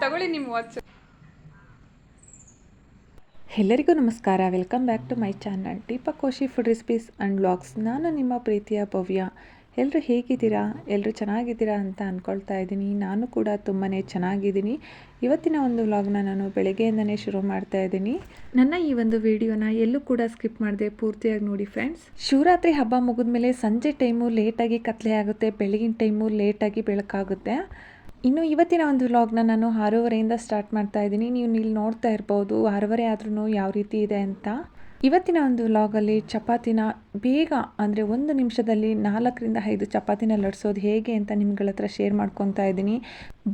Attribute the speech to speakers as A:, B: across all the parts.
A: ತಗೊಳ್ಳಿ ನಿಮ್ಮ ವಾಚ್
B: ಎಲ್ಲರಿಗೂ ನಮಸ್ಕಾರ. Welcome back to my channel ದೀಪಕೋಶಿ food recipes and vlogs ನಾನು ನಿಮ್ಮ ಪ್ರೀತಿಯ ಭವ್ಯ ಎಲ್ಲರೂ ಹೇಗಿದ್ದೀರಾ? ಎಲ್ಲರೂ ಚೆನ್ನಾಗಿದ್ದೀರಾ ಅಂತ ಅಂದ್ಕೊಳ್ತಾ ಇದ್ದೀನಿ. ನಾನು ಕೂಡ ತುಂಬಾ ಚೆನ್ನಾಗಿದ್ದೀನಿ. ಇವತ್ತಿನ ಒಂದು ವ್ಲಾಗ್ನ ನಾನು ಬೆಳಗ್ಗೆಯಿಂದನೇ ಶುರು ಮಾಡ್ತಾ ಇದ್ದೀನಿ. ನನ್ನ ಈ ಒಂದು ವಿಡಿಯೋನ ಎಲ್ಲೂ ಕೂಡ ಸ್ಕಿಪ್ ಮಾಡದೆ ಪೂರ್ತಿಯಾಗಿ ನೋಡಿ ಫ್ರೆಂಡ್ಸ್. ಶಿವರಾತ್ರಿ ಹಬ್ಬ ಮುಗಿದ್ಮೇಲೆ ಸಂಜೆ ಟೈಮು ಲೇಟಾಗಿ ಕತ್ಲೆ ಆಗುತ್ತೆ ಬೆಳಗಿನ ಟೈಮು ಲೇಟಾಗಿ ಬೆಳಕಾಗುತ್ತೆ. ಇನ್ನು ಇವತ್ತಿನ ಒಂದು ವ್ಲಾಗ್ನ ನಾನು ಆರೂವರೆಯಿಂದ ಸ್ಟಾರ್ಟ್ ಮಾಡ್ತಾ ಇದ್ದೀನಿ. ನೀವು ಇಲ್ಲಿ ನೋಡ್ತಾ ಇರ್ಬೋದು ಆರೂವರೆ ಆದ್ರೂ ಯಾವ ರೀತಿ ಇದೆ ಅಂತ. ಇವತ್ತಿನ ಒಂದು ಲಾಗಲ್ಲಿ ಚಪಾತಿನ ಬೇಗ ಅಂದರೆ ಒಂದು ನಿಮಿಷದಲ್ಲಿ ನಾಲ್ಕರಿಂದ ಐದು ಚಪಾತಿನ ಲಟ್ಸೋದು ಹೇಗೆ ಅಂತ ನಿಮ್ಗಳ ಹತ್ರ ಶೇರ್ ಮಾಡ್ಕೊತಾ ಇದ್ದೀನಿ.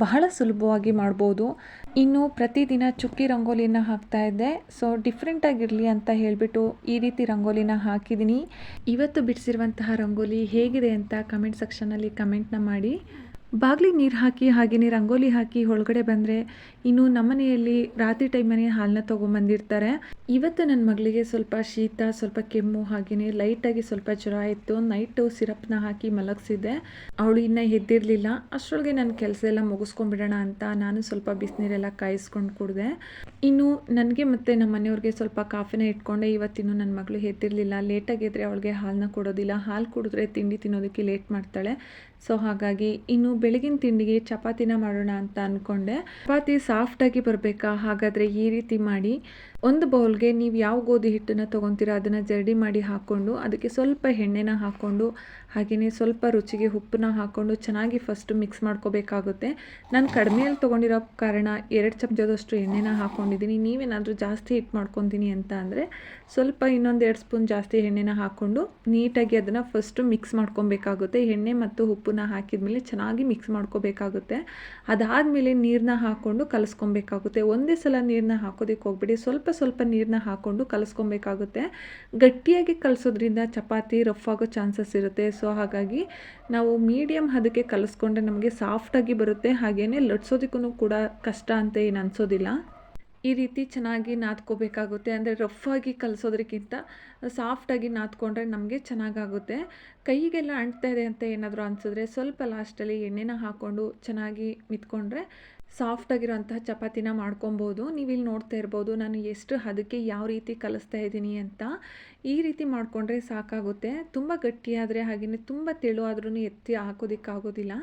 B: ಬಹಳ ಸುಲಭವಾಗಿ ಮಾಡ್ಬೋದು. ಇನ್ನು ಪ್ರತಿದಿನ ಚುಕ್ಕಿ ರಂಗೋಲಿನ ಹಾಕ್ತಾ ಇದ್ದೆ. ಸೊ ಡಿಫ್ರೆಂಟಾಗಿರಲಿ ಅಂತ ಹೇಳಿಬಿಟ್ಟು ಈ ರೀತಿ ರಂಗೋಲಿನ ಹಾಕಿದ್ದೀನಿ. ಇವತ್ತು ಬಿಡಿಸಿರುವಂತಹ ರಂಗೋಲಿ ಹೇಗಿದೆ ಅಂತ ಕಮೆಂಟ್ ಸೆಕ್ಷನಲ್ಲಿ ಕಮೆಂಟ್ನ ಮಾಡಿ. ಬಾಗಿಲಿಗೆ ನೀರು ಹಾಕಿ ಹಾಗೆಯೇ ರಂಗೋಲಿ ಹಾಕಿ ಒಳಗಡೆ ಬಂದರೆ ಇನ್ನು ನಮ್ಮನೆಯಲ್ಲಿ ರಾತ್ರಿ ಟೈಮಲ್ಲಿ ಹಾಲನ್ನ ತೊಗೊಂಬಂದಿರ್ತಾರೆ. ಇವತ್ತು ನನ್ನ ಮಗಳಿಗೆ ಸ್ವಲ್ಪ ಶೀತ, ಸ್ವಲ್ಪ ಕೆಮ್ಮು ಹಾಗೆಯೇ ಲೈಟಾಗಿ ಸ್ವಲ್ಪ ಜ್ವರ ಇತ್ತು. ನೈಟು ಸಿರಪ್ನ ಹಾಕಿ ಮಲಗಿಸಿದ್ದೆ. ಅವಳು ಇನ್ನೂ ಎದ್ದಿರಲಿಲ್ಲ. ಅಷ್ಟರೊಳಗೆ ನನ್ನ ಕೆಲಸ ಎಲ್ಲ ಮುಗಿಸ್ಕೊಂಡ್ಬಿಡೋಣ ಅಂತ ನಾನು ಸ್ವಲ್ಪ ಬಿಸಿನೀರೆಲ್ಲ ಕಾಯಿಸ್ಕೊಂಡು ಕುಡಿದೆ. ಇನ್ನು ನನಗೆ ಮತ್ತು ನಮ್ಮ ಮನೆಯವ್ರಿಗೆ ಸ್ವಲ್ಪ ಕಾಫಿನ ಇಟ್ಕೊಂಡೆ. ಇವತ್ತಿನ್ನು ನನ್ನ ಮಗಳು ಎದ್ದಿರಲಿಲ್ಲ. ಲೇಟಾಗಿ ಎದ್ದರೆ ಅವಳಿಗೆ ಹಾಲನ್ನ ಕೊಡೋದಿಲ್ಲ. ಹಾಲು ಕುಡಿದ್ರೆ ತಿಂಡಿ ತಿನ್ನೋದಕ್ಕೆ ಲೇಟ್ ಮಾಡ್ತಾಳೆ. ಸೊ ಹಾಗಾಗಿ ಇನ್ನು ಬೆಳಗಿನ ತಿಂಡಿಗೆ ಚಪಾತಿನ ಮಾಡೋಣ ಅಂತ ಅಂದ್ಕೊಂಡೆ ಚಪಾತಿ ಸಾಫ್ಟಾಗಿ ಬರಬೇಕಾ? ಹಾಗಾದರೆ ಈ ರೀತಿ ಮಾಡಿ ಒಂದು ಬೌಲ್ಗೆ ನೀವು ಯಾವ ಗೋಧಿ ಹಿಟ್ಟನ್ನು ತೊಗೊತೀರಾ ಅದನ್ನು ಜರಡಿ ಮಾಡಿ ಹಾಕ್ಕೊಂಡು ಅದಕ್ಕೆ ಸ್ವಲ್ಪ ಎಣ್ಣೆನ ಹಾಕ್ಕೊಂಡು ಹಾಗೆಯೇ ಸ್ವಲ್ಪ ರುಚಿಗೆ ಉಪ್ಪನ್ನ ಹಾಕ್ಕೊಂಡು ಚೆನ್ನಾಗಿ ಫಸ್ಟು ಮಿಕ್ಸ್ ಮಾಡ್ಕೋಬೇಕಾಗುತ್ತೆ. ನಾನು ಕಡಿಮೆಯಲ್ಲಿ ತೊಗೊಂಡಿರೋ ಕಾರಣ ಎರಡು ಚಮಚದಷ್ಟು ಎಣ್ಣೆನ ಹಾಕ್ಕೊಂಡಿದ್ದೀನಿ ನೀವೇನಾದರೂ ಜಾಸ್ತಿ ಹಿಟ್ಟು ಮಾಡ್ಕೊತೀನಿ ಅಂತ ಅಂದರೆ ಸ್ವಲ್ಪ ಇನ್ನೊಂದು ಎರಡು ಸ್ಪೂನ್ ಜಾಸ್ತಿ ಎಣ್ಣೆನ ಹಾಕ್ಕೊಂಡು ನೀಟಾಗಿ ಅದನ್ನು ಫಸ್ಟು ಮಿಕ್ಸ್ ಮಾಡ್ಕೊಬೇಕಾಗುತ್ತೆ. ಎಣ್ಣೆ ಮತ್ತು ಉಪ್ಪನ್ನ ಹಾಕಿದ್ಮೇಲೆ ಚೆನ್ನಾಗಿ ಮಿಕ್ಸ್ ಮಾಡ್ಕೋಬೇಕಾಗುತ್ತೆ. ಅದಾದಮೇಲೆ ನೀರನ್ನ ಹಾಕ್ಕೊಂಡು ಕಲಸ್ಕೊಬೇಕಾಗುತ್ತೆ. ಒಂದೇ ಸಲ ನೀರನ್ನ ಹಾಕೋದಕ್ಕೆ ಹೋಗ್ಬಿಡಿ. ಸ್ವಲ್ಪ ಸ್ವಲ್ಪ ನೀರನ್ನ ಹಾಕ್ಕೊಂಡು ಕಲಸ್ಕೊಬೇಕಾಗುತ್ತೆ. ಗಟ್ಟಿಯಾಗಿ ಕಲಸೋದ್ರಿಂದ ಚಪಾತಿ ರಫ್ ಆಗೋ ಚಾನ್ಸಸ್ ಇರುತ್ತೆ. ಸೊ ಹಾಗಾಗಿ ನಾವು ಮೀಡಿಯಮ್ ಹದಕ್ಕೆ ಕಲಿಸ್ಕೊಂಡ್ರೆ ನಮಗೆ ಸಾಫ್ಟಾಗಿ ಬರುತ್ತೆ. ಹಾಗೇ ಲಟ್ಸೋದಕ್ಕೂ ಕೂಡ ಕಷ್ಟ ಅಂತ ಏನು ಅನಿಸೋದಿಲ್ಲ. ಈ ರೀತಿ ಚೆನ್ನಾಗಿ ನಾದ್ಕೋಬೇಕಾಗುತ್ತೆ. ಅಂದರೆ ರಫ್ಫಾಗಿ ಕಲಿಸೋದ್ರಕ್ಕಿಂತ ಸಾಫ್ಟಾಗಿ ನಾದ್ಕೊಂಡ್ರೆ ನಮಗೆ ಚೆನ್ನಾಗಾಗುತ್ತೆ. ಕೈಗೆಲ್ಲ ಅಂಟ್ತಾ ಇದೆ ಅಂತ ಏನಾದರೂ ಅನಿಸಿದ್ರೆ ಸ್ವಲ್ಪ ಲಾಸ್ಟಲ್ಲಿ ಎಣ್ಣೆನ ಹಾಕ್ಕೊಂಡು ಚೆನ್ನಾಗಿ ಮಿತ್ಕೊಂಡ್ರೆ ಸಾಫ್ಟಾಗಿರೋಂತಹ ಚಪಾತಿನ ಮಾಡ್ಕೊಬೋದು. ನೀವು ಇಲ್ಲಿ ನೋಡ್ತಾ ಇರ್ಬೋದು, ನಾನು ಎಷ್ಟು ಅದಕ್ಕೆ ಯಾವ ರೀತಿ ಕಲಿಸ್ತಾ ಇದ್ದೀನಿ ಅಂತ. ಈ ರೀತಿ ಮಾಡಿಕೊಂಡ್ರೆ ಸಾಕಾಗುತ್ತೆ. ತುಂಬ ಗಟ್ಟಿಯಾದರೆ ಹಾಗೆಯೇ ತುಂಬ ತೆಳು ಆದ್ರೂ ಎತ್ತಿ ಹಾಕೋದಕ್ಕಾಗೋದಿಲ್ಲ.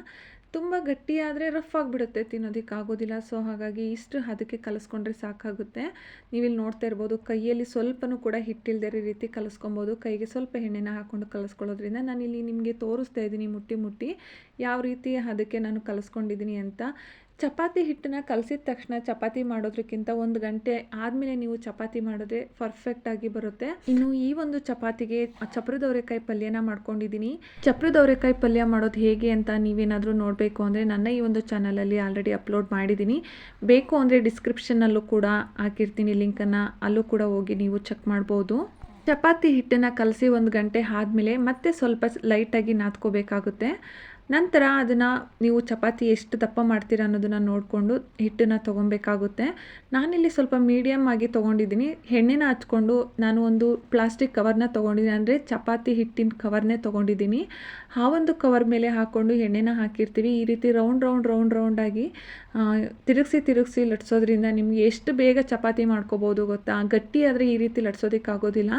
B: ತುಂಬ ಗಟ್ಟಿಯಾದರೆ ರಫ್ ಆಗಿಬಿಡುತ್ತೆ, ತಿನ್ನೋದಕ್ಕಾಗೋದಿಲ್ಲ. ಸೊ, ಹಾಗಾಗಿ ಇಷ್ಟು ಹದಕ್ಕೆ ಕಲಿಸ್ಕೊಂಡ್ರೆ ಸಾಕಾಗುತ್ತೆ. ನೀವಿಲ್ಲಿ ನೋಡ್ತಾ ಇರ್ಬೋದು, ಕೈಯಲ್ಲಿ ಸ್ವಲ್ಪನೂ ಕೂಡ ಹಿಟ್ಟಿಲ್ದೇ ರೀತಿ ಕಲಿಸ್ಕೊಬೋದು. ಕೈಗೆ ಸ್ವಲ್ಪ ಎಣ್ಣೆನ ಹಾಕ್ಕೊಂಡು ಕಲಿಸ್ಕೊಳ್ಳೋದ್ರಿಂದ ನಾನಿಲ್ಲಿ ನಿಮಗೆ ತೋರಿಸ್ತಾ ಇದ್ದೀನಿ ಮುಟ್ಟಿ ಮುಟ್ಟಿ ಯಾವ ರೀತಿ ಅದಕ್ಕೆ ನಾನು ಕಲಿಸ್ಕೊಂಡಿದ್ದೀನಿ ಅಂತ. ಚಪಾತಿ ಹಿಟ್ಟನ್ನ ಕಲಸಿದ ತಕ್ಷಣ ಚಪಾತಿ ಮಾಡೋದಕ್ಕಿಂತ ಒಂದು ಗಂಟೆ ಆದಮೇಲೆ ನೀವು ಚಪಾತಿ ಮಾಡಿದ್ರೆ ಪರ್ಫೆಕ್ಟಾಗಿ ಬರುತ್ತೆ. ಇನ್ನು ಈ ಒಂದು ಚಪಾತಿಗೆ ಚಪ್ರದವರೆಕಾಯಿ ಪಲ್ಯನ ಮಾಡ್ಕೊಂಡಿದ್ದೀನಿ. ಚಪ್ರದವರೆಕಾಯಿ ಪಲ್ಯ ಮಾಡೋದು ಹೇಗೆ ಅಂತ ನೀವೇನಾದರೂ ನೋಡಬೇಕು ಅಂದರೆ ನನ್ನ ಈ ಒಂದು ಚಾನಲಲ್ಲಿ ಆಲ್ರೆಡಿ ಅಪ್ಲೋಡ್ ಮಾಡಿದ್ದೀನಿ. ಬೇಕು ಅಂದರೆ ಡಿಸ್ಕ್ರಿಪ್ಷನ್ನಲ್ಲೂ ಕೂಡ ಹಾಕಿರ್ತೀನಿ ಲಿಂಕನ್ನು ಅಲ್ಲೂ ಕೂಡ ಹೋಗಿ ನೀವು ಚೆಕ್ ಮಾಡ್ಬೋದು. ಚಪಾತಿ ಹಿಟ್ಟನ್ನು ಕಲಸಿ ಒಂದು ಗಂಟೆ ಆದಮೇಲೆ ಮತ್ತೆ ಸ್ವಲ್ಪ ಲೈಟಾಗಿ ನಾದ್ಕೋಬೇಕಾಗುತ್ತೆ. ನಂತರ ಅದನ್ನು ನೀವು ಚಪಾತಿ ಎಷ್ಟು ದಪ್ಪ ಮಾಡ್ತೀರಾ ಅನ್ನೋದನ್ನು ನೋಡಿಕೊಂಡು ಹಿಟ್ಟನ್ನು ತೊಗೊಬೇಕಾಗುತ್ತೆ ನಾನಿಲ್ಲಿ ಸ್ವಲ್ಪ ಮೀಡಿಯಮ್ ಆಗಿ ತೊಗೊಂಡಿದ್ದೀನಿ. ಎಣ್ಣೆನ ಹಚ್ಕೊಂಡು ನಾನು ಒಂದು ಪ್ಲಾಸ್ಟಿಕ್ ಕವರ್ನ ತೊಗೊಂಡಿದ್ದೀನಿ. ಅಂದರೆ ಚಪಾತಿ ಹಿಟ್ಟಿನ ಕವರ್ನೇ ತೊಗೊಂಡಿದ್ದೀನಿ. ಆ ಒಂದು ಕವರ್ ಮೇಲೆ ಹಾಕ್ಕೊಂಡು ಎಣ್ಣೆನ ಹಾಕಿರ್ತೀವಿ. ಈ ರೀತಿ ರೌಂಡ್ ರೌಂಡ್ ರೌಂಡ್ ರೌಂಡಾಗಿ ತಿರುಗಿಸಿ ತಿರುಗಿಸಿ ಲಟ್ಸೋದ್ರಿಂದ ನಿಮಗೆ ಎಷ್ಟು ಬೇಗ ಚಪಾತಿ ಮಾಡ್ಕೋಬೋದು ಗೊತ್ತಾ? ಗಟ್ಟಿ ಆದರೆ ಈ ರೀತಿ ಲಟ್ಸೋದಕ್ಕಾಗೋದಿಲ್ಲ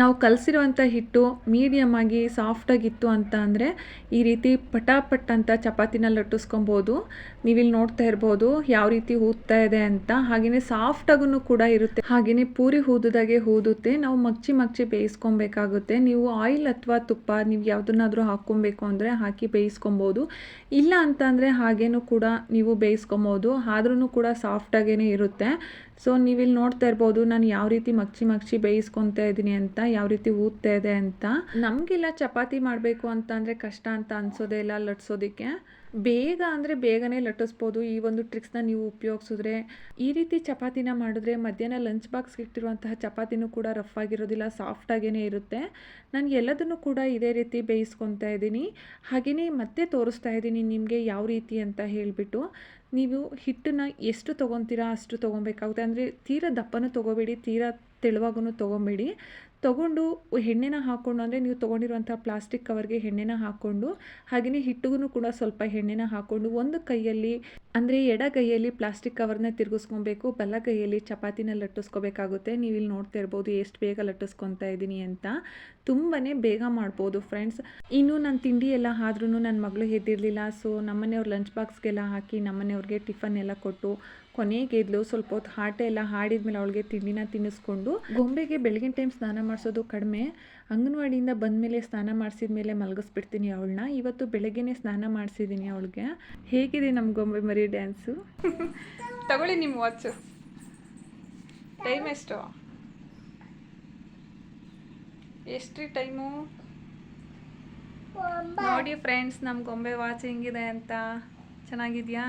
B: ನಾವು ಕಲಸಿರುವಂಥ ಹಿಟ್ಟು ಮೀಡಿಯಮ್ ಆಗಿ ಸಾಫ್ಟಾಗಿತ್ತು ಅಂತ ಅಂದರೆ ಈ ರೀತಿ ಪಟಾಪಟ್ ಅಂತ ಚಪಾತಿನ ಲಟ್ಟಿಸ್ಕೊಬೋದು. ನೀವಿಲ್ಲಿ ನೋಡ್ತಾ ಇರ್ಬೋದು ಯಾವ ರೀತಿ ಊದ್ತಾ ಇದೆ ಅಂತ. ಹಾಗೆಯೇ ಸಾಫ್ಟಾಗೂ ಕೂಡ ಇರುತ್ತೆ. ಹಾಗೆಯೇ ಪೂರಿ ಊದಿದಾಗೆ ಊದುತ್ತೆ ನಾವು ಮಗ್ಚಿ ಮಗ್ಚಿ ಬೇಯಿಸ್ಕೊಬೇಕಾಗುತ್ತೆ. ನೀವು ಆಯಿಲ್ ಅಥವಾ ತುಪ್ಪ ನೀವು ಯಾವುದನ್ನಾದರೂ ಹಾಕ್ಕೊಬೇಕು ಅಂದರೆ ಹಾಕಿ ಬೇಯಿಸ್ಕೊಬೋದು. ಇಲ್ಲ ಅಂತಂದರೆ ಹಾಗೇನೂ ಕೂಡ ನೀವು ಬೇಯಿಸ್ಕೊಬೋದು. ಆದ್ರೂ ಕೂಡ ಸಾಫ್ಟಾಗೇ ಇರುತ್ತೆ. ಸೊ ನೀವಿಲ್ಲಿ ನೋಡ್ತಾ ಇರ್ಬೋದು ನಾನು ಯಾವ ರೀತಿ ಮಗ್ಚಿ ಮಗ್ಚಿ ಬೇಯಿಸ್ಕೊತಾ ಇದ್ದೀನಿ ಅಂತ, ಯಾವ ರೀತಿ ಊದ್ತಾ ಇದೆ ಅಂತ. ನಮಗೆಲ್ಲ ಚಪಾತಿ ಮಾಡಬೇಕು ಅಂತ ಅಂದರೆ ಕಷ್ಟ ಅಂತ ಅನಿಸೋದೇ ಇಲ್ಲ. ಲಟ್ಸೋದಕ್ಕೆ ಬೇಗ ಅಂದರೆ ಬೇಗನೆ ಲಟ್ಟಿಸ್ಬೋದು. ಈ ಒಂದು ಟ್ರಿಕ್ಸ್ನ ನೀವು ಉಪಯೋಗಿಸಿದ್ರೆ, ಈ ರೀತಿ ಚಪಾತಿನ ಮಾಡಿದ್ರೆ ಮಧ್ಯಾಹ್ನ ಲಂಚ್ ಬಾಕ್ಸ್ ಇಟ್ಟಿರುವಂತಹ ಚಪಾತಿನೂ ಕೂಡ ರಫ್ ಆಗಿರೋದಿಲ್ಲ ಸಾಫ್ಟಾಗೇ ಇರುತ್ತೆ. ನಾನು ಎಲ್ಲದನ್ನು ಕೂಡ ಇದೇ ರೀತಿ ಬೇಯಿಸ್ಕೊತಾ ಇದ್ದೀನಿ. ಹಾಗೆಯೇ ಮತ್ತೆ ತೋರಿಸ್ತಾ ಇದ್ದೀನಿ ನಿಮಗೆ ಯಾವ ರೀತಿ ಅಂತ ಹೇಳಿಬಿಟ್ಟು. ನೀವು ಹಿಟ್ಟನ್ನ ಎಷ್ಟು ತೊಗೊತೀರಾ ಅಷ್ಟು ತೊಗೊಬೇಕಾಗುತ್ತೆ. ಅಂದರೆ ತೀರಾ ದಪ್ಪನೂ ತೊಗೋಬೇಡಿ, ತೀರಾ ತೆಳುವಾಗೂ ತೊಗೊಬೇಡಿ. ತೊಗೊಂಡು ಎಣ್ಣೆನ ಹಾಕ್ಕೊಂಡು ಅಂದರೆ ನೀವು ತೊಗೊಂಡಿರುವಂಥ ಪ್ಲಾಸ್ಟಿಕ್ ಕವರ್ಗೆ ಎಣ್ಣೆನ ಹಾಕ್ಕೊಂಡು ಹಾಗೆಯೇ ಹಿಟ್ಟಿಗೂ ಕೂಡ ಸ್ವಲ್ಪ ಎಣ್ಣೆನ ಹಾಕ್ಕೊಂಡು ಒಂದು ಕೈಯಲ್ಲಿ, ಅಂದರೆ ಎಡಗೈಯಲ್ಲಿ ಪ್ಲಾಸ್ಟಿಕ್ ಕವರ್ನ ತಿರುಗಿಸ್ಕೊಬೇಕು, ಬಲ ಕೈಯಲ್ಲಿ ಚಪಾತಿನ ಲಟ್ಟಿಸ್ಕೋಬೇಕಾಗುತ್ತೆ. ನೀವು ಇಲ್ಲಿ ನೋಡ್ತಾ ಇರ್ಬೋದು ಎಷ್ಟು ಬೇಗ ಲಟ್ಟಿಸ್ಕೊತಾ ಇದ್ದೀನಿ ಅಂತ. ತುಂಬಾ ಬೇಗ ಮಾಡ್ಬೋದು ಫ್ರೆಂಡ್ಸ್ ಇನ್ನು ನನ್ನ ತಿಂಡಿ ಎಲ್ಲ ಆದ್ರೂ ನನ್ನ ಮಗಳು ಎದ್ದಿರಲಿಲ್ಲ ಸೊ ನಮ್ಮನೆಯವ್ರ ಲಂಚ್ ಬಾಕ್ಸ್ಗೆಲ್ಲ ಹಾಕಿ ನಮ್ಮನೆಯವ್ರಿಗೆ ಟಿಫನ್ ಎಲ್ಲ ಕೊಟ್ಟು ಕೊನೆಗೆ ಎದ್ಲು ಸ್ವಲ್ಪ ಹೊತ್ತು ಹಾಟೆ ಎಲ್ಲ ಹಾಡಿದ್ಮೇಲೆ ಅವಳಿಗೆ ತಿಂಡಿನ ತಿನ್ನಿಸ್ಕೊಂಡು ಗೊಂಬೆಗೆ ಬೆಳಗಿನ ಟೈಮ್ ಸ್ನಾನ ಮಾಡಿಸೋದು ಕಡಿಮೆ. ಅಂಗನವಾಡಿಯಿಂದ ಬಂದಮೇಲೆ ಸ್ನಾನ ಮಾಡಿಸಿದ ಮೇಲೆ ಮಲಗಿಸ್ಬಿಡ್ತೀನಿ ಅವಳನ್ನ. ಇವತ್ತು ಬೆಳಗ್ಗೆನೆ ಸ್ನಾನ ಮಾಡಿಸಿದ್ದೀನಿ ಅವಳಿಗೆ. ಹೇಗಿದೆ ನಮ್ಮ ಗೊಂಬೆ ಮರಿ ಡ್ಯಾನ್ಸು ತಗೊಳ್ಳಿ ನಿಮ್ಮ ವಾಚ್ ಟೈಮ್ ಎಷ್ಟು? ಎಷ್ಟ್ರಿ ಟೈಮು ನೋಡಿ ಫ್ರೆಂಡ್ಸ್ ನಮ್ಮ ಗೊಂಬೆ ವಾಚ್ ಹೆಂಗಿದೆ ಅಂತ. ಚೆನ್ನಾಗಿದ್ಯಾ?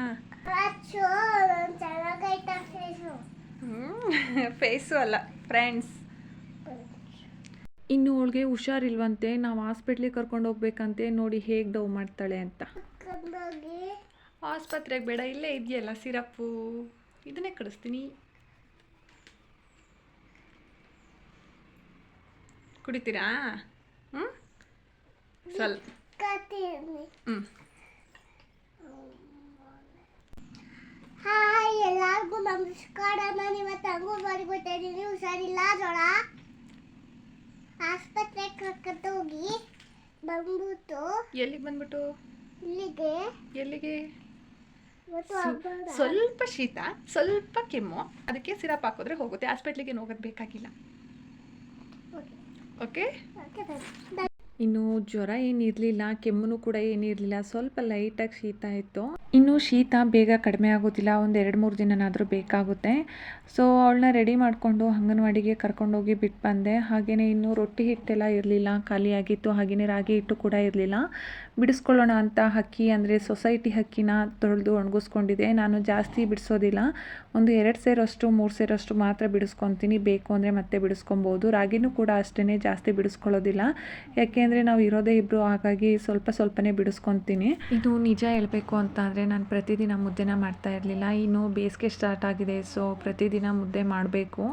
C: ಫೇಸು
B: ಅಲ್ಲ ಫ್ರೆಂಡ್ಸ್ ಇನ್ನು ಅವಳಿಗೆ ಹುಷಾರಿಲ್ವಂತೆ ನಾವು ಹಾಸ್ಪಿಟ್ಲಿಗೆ ಕರ್ಕೊಂಡು ಹೋಗ್ಬೇಕಂತೆ ನೋಡಿ ಹೇಗೆ ಡವ್ ಮಾಡ್ತಾಳೆ ಅಂತ. ಆಸ್ಪತ್ರೆಗೆ ಬೇಡ ಇಲ್ಲೇ ಇದೆಯಲ್ಲ ಸಿರಪ್ಪು. ಇದನ್ನೇ ಕಳಿಸ್ತೀನಿ. ಕುಡಿತೀರಾ? ಹ್ಞೂ ಸ್ವಲ್ಪ ಹ್ಞೂ
C: ಹಾಯ್ ಎಲ್ಲರಿಗೂ ನಮಸ್ಕಾರ ನಾನು ಇವತ್ತು ಅಂಗನವಾಡಿಗೆ ಹೋಗ್ತಾ ಇದ್ದೀನಿ. ಹುಷಾರಿಲ್ಲ ಜೋಳ ಆಸ್ಪತ್ರೆಗೆ ಕರ್ಕೊಂಡು ಹೋಗಿ ಬಂದ್ಬಿಟ್ಟು
B: ಎಲ್ಲಿಗೆ ಬಂದ್ಬಿಟ್ಟು?
C: ಇಲ್ಲಿಗೆ.
B: ಎಲ್ಲಿಗೆ?
C: ಇವತ್ತು
B: ಸ್ವ- ಸ್ವಲ್ಪ ಶೀತ ಸ್ವಲ್ಪ ಕೆಮ್ಮು. ಅದಕ್ಕೆ ಸಿರಪ್ ಹಾಕಿದ್ರೆ ಹೋಗುತ್ತೆ. ಹಾಸ್ಪಿಟ್ಲಿಗೆ ಹೋಗೋದು ಬೇಕಾಗಿಲ್ಲ. ಓಕೆ.
C: ಓಕೆ.
B: ಇನ್ನು ಜ್ವರ ಏನಿರಲಿಲ್ಲ ಕೆಮ್ಮು ಕೂಡ ಏನಿರಲಿಲ್ಲ, ಸ್ವಲ್ಪ ಲೈಟಾಗಿ ಶೀತ ಇತ್ತು. ಇನ್ನು ಶೀತ ಬೇಗ ಕಡಿಮೆ ಆಗೋದಿಲ್ಲ, ಒಂದು ಎರಡು ಮೂರು ದಿನನಾದರೂ ಬೇಕಾಗುತ್ತೆ. ಸೊ ಅವಳನ್ನ ರೆಡಿ ಮಾಡಿಕೊಂಡು ಅಂಗನವಾಡಿಗೆ ಕರ್ಕೊಂಡೋಗಿ ಬಿಟ್ಟು ಬಂದೆ. ಹಾಗೆಯೇ ಇನ್ನು ರೊಟ್ಟಿ ಹಿಟ್ಟೆಲ್ಲ ಇರಲಿಲ್ಲ, ಖಾಲಿಯಾಗಿತ್ತು ಹಾಗೆಯೇ ರಾಗಿ ಹಿಟ್ಟು ಕೂಡ ಇರಲಿಲ್ಲ. ಬಿಡಿಸ್ಕೊಳ್ಳೋಣ ಅಂತ ಹಕ್ಕಿ ಅಂದರೆ ಸೊಸೈಟಿ ಹಕ್ಕಿನ ತೊಳೆದು ಒಣಗಿಸ್ಕೊಂಡಿದೆ. ನಾನು ಜಾಸ್ತಿ ಬಿಡಿಸೋದಿಲ್ಲ. ಒಂದು ಎರಡು ಸೇರಷ್ಟು, ಮೂರು ಸೇರಷ್ಟು ಮಾತ್ರ ಬಿಡಿಸ್ಕೊತೀನಿ. ಬೇಕು ಅಂದರೆ ಮತ್ತೆ ಬಿಡಿಸ್ಕೊಬೋದು. ರಾಗಿನೂ ಕೂಡ ಅಷ್ಟೇ ಜಾಸ್ತಿ ಬಿಡಿಸ್ಕೊಳ್ಳೋದಿಲ್ಲ. ಯಾಕೆಂದರೆ ನಾವು ಇರೋದೇ ಇಬ್ಬರು ಹಾಗಾಗಿ ಸ್ವಲ್ಪ ಸ್ವಲ್ಪನೇ ಬಿಡಿಸ್ಕೊತೀನಿ. ಇದು ನಿಜ ಹೇಳಬೇಕು ಅಂತ ಅಂದರೆ ನಾನು ಪ್ರತಿದಿನ ಮುದ್ದೆನ ಮಾಡ್ತಾ ಇರಲಿಲ್ಲ. ಇನ್ನು ಬೇಸಿಗೆ ಸ್ಟಾರ್ಟ್ ಆಗಿದೆ ಸೊ ಪ್ರತಿದಿನ ಮುದ್ದೆ ಮಾಡಬೇಕು.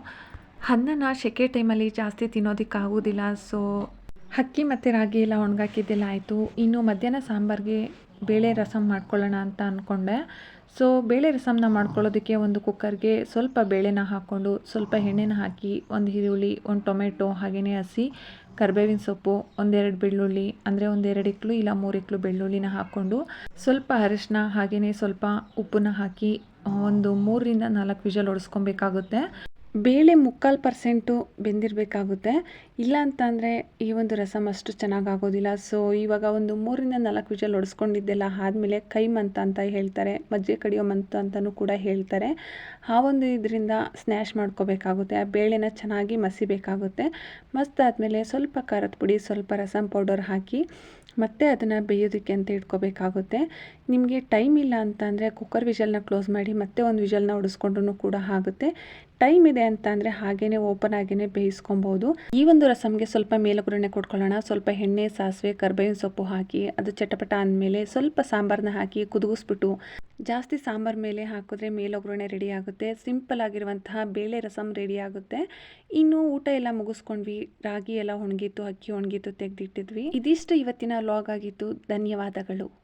B: ಅನ್ನನ ಸೆಕೆ ಟೈಮಲ್ಲಿ ಜಾಸ್ತಿ ತಿನ್ನೋದಕ್ಕಾಗೋದಿಲ್ಲ ಸೊ ಅಕ್ಕಿ ಮತ್ತು ರಾಗಿ ಎಲ್ಲ ಒಣಗಾಕಿದ್ದೆಲ್ಲ ಆಯಿತು. ಇನ್ನು ಮಧ್ಯಾಹ್ನ ಸಾಂಬಾರಿಗೆ ಬೇಳೆ ರಸಮ್ ಮಾಡ್ಕೊಳ್ಳೋಣ ಅಂತ ಅಂದ್ಕೊಂಡೆ ಸೊ ಬೇಳೆ ರಸಮ್ನ ಮಾಡ್ಕೊಳ್ಳೋದಕ್ಕೆ ಒಂದು ಕುಕ್ಕರ್ಗೆ ಸ್ವಲ್ಪ ಬೇಳೆನ ಹಾಕ್ಕೊಂಡು, ಸ್ವಲ್ಪ ಎಣ್ಣೆನ ಹಾಕಿ, ಒಂದು ಈರುಳ್ಳಿ, ಒಂದು ಟೊಮೆಟೊ ಹಾಗೆಯೇ ಹಸಿ ಕರ್ಬೇವಿನ ಸೊಪ್ಪು, ಒಂದೆರಡು ಬೆಳ್ಳುಳ್ಳಿ, ಅಂದರೆ ಒಂದೆರಡು ಇಕ್ಳು ಇಲ್ಲ ಮೂರು ಇಕ್ಳು ಬೆಳ್ಳುಳ್ಳಿನ ಹಾಕ್ಕೊಂಡು ಸ್ವಲ್ಪ ಅರಿಶಿನ ಹಾಗೆಯೇ ಸ್ವಲ್ಪ ಉಪ್ಪನ್ನ ಹಾಕಿ, ಒಂದು ಮೂರರಿಂದ ನಾಲ್ಕು ವಿಷಲ್ ಹೊಡೆಸ್ಕೊಬೇಕಾಗುತ್ತೆ ಬೇಳೆ ಮುಕ್ಕಾಲು ಪರ್ಸೆಂಟು ಬೆಂದಿರಬೇಕಾಗುತ್ತೆ. ಇಲ್ಲ ಅಂತಂದರೆ ಈ ಒಂದು ರಸಮ್ ಅಷ್ಟು ಚೆನ್ನಾಗಿ ಆಗೋದಿಲ್ಲ ಸೊ ಇವಾಗ ಒಂದು ಮೂರಿಂದ ನಾಲ್ಕು ವಿಷಲ್ ಒಡಿಸ್ಕೊಂಡಿದ್ದೆಲ್ಲ ಆದಮೇಲೆ ಕೈ ಮಂತ ಅಂತ ಹೇಳ್ತಾರೆ. ಮಜ್ಜಿಗೆ ಕಡಿಯೋ ಮಂತ ಅಂತಲೂ ಕೂಡ ಹೇಳ್ತಾರೆ. ಆ ಒಂದು ಇದರಿಂದ ಸ್ನ್ಯಾಶ್ ಮಾಡ್ಕೋಬೇಕಾಗುತ್ತೆ. ಆ ಬೇಳೆನ ಚೆನ್ನಾಗಿ ಮಸಿಬೇಕಾಗುತ್ತೆ. ಮಸ್ತಾದಮೇಲೆ ಸ್ವಲ್ಪ ಖಾರದ ಪುಡಿ, ಸ್ವಲ್ಪ ರಸಮ್ ಪೌಡರ್ ಹಾಕಿ ಮತ್ತೆ ಅದನ್ನು ಬೇಯೋದಕ್ಕೆ ಅಂತ ಇಟ್ಕೋಬೇಕಾಗುತ್ತೆ. ನಿಮಗೆ ಟೈಮ್ ಇಲ್ಲ ಅಂತಂದರೆ ಕುಕ್ಕರ್ ವಿಜಲ್ನ ಕ್ಲೋಸ್ ಮಾಡಿ ಮತ್ತೆ ಒಂದು ವಿಜಲ್ನ ಹೊಡಿಸ್ಕೊಂಡ್ರೂ ಕೂಡ ಆಗುತ್ತೆ. ಟೈಮ್ ಇದೆ ಅಂತ ಅಂದರೆ ಹಾಗೇನೆ ಓಪನ್ ಆಗಿನೇ ಬೇಯಿಸ್ಕೊಬೋದು. ಈ ಒಂದು ರಸಮ್ಗೆ ಸ್ವಲ್ಪ ಮೇಲುಗುರಣೆ ಕೊಟ್ಕೊಳ್ಳೋಣ. ಸ್ವಲ್ಪ ಎಣ್ಣೆ, ಸಾಸಿವೆ, ಕರ್ಬೇವಿನ ಸೊಪ್ಪು ಹಾಕಿ, ಅದು ಚಟಪಟ ಅಂದಮೇಲೆ ಸ್ವಲ್ಪ ಸಾಂಬಾರನ್ನ ಹಾಕಿ ಕುದುಗಿಸ್ಬಿಟ್ಟು, ಜಾಸ್ತಿ ಸಾಂಬಾರ್ ಮೇಲೆ ಹಾಕಿದ್ರೆ ಮೇಲೊಗ್ರಣೆ ರೆಡಿ ಆಗುತ್ತೆ. ಸಿಂಪಲ್ ಆಗಿರುವಂತಹ ಬೇಳೆ ರಸಮ್ ರೆಡಿ ಆಗುತ್ತೆ. ಇನ್ನು ಊಟ ಎಲ್ಲ ಮುಗಿಸ್ಕೊಂಡ್ವಿ. ರಾಗಿ ಎಲ್ಲ ಒಣಗಿತ್ತು, ಅಕ್ಕಿ ಒಣಗಿತ್ತು, ತೆಗೆದಿಟ್ಟಿದ್ವಿ. ಇದಿಷ್ಟು ಇವತ್ತಿನ ಲಾಗ್ ಆಗಿತ್ತು. ಧನ್ಯವಾದಗಳು.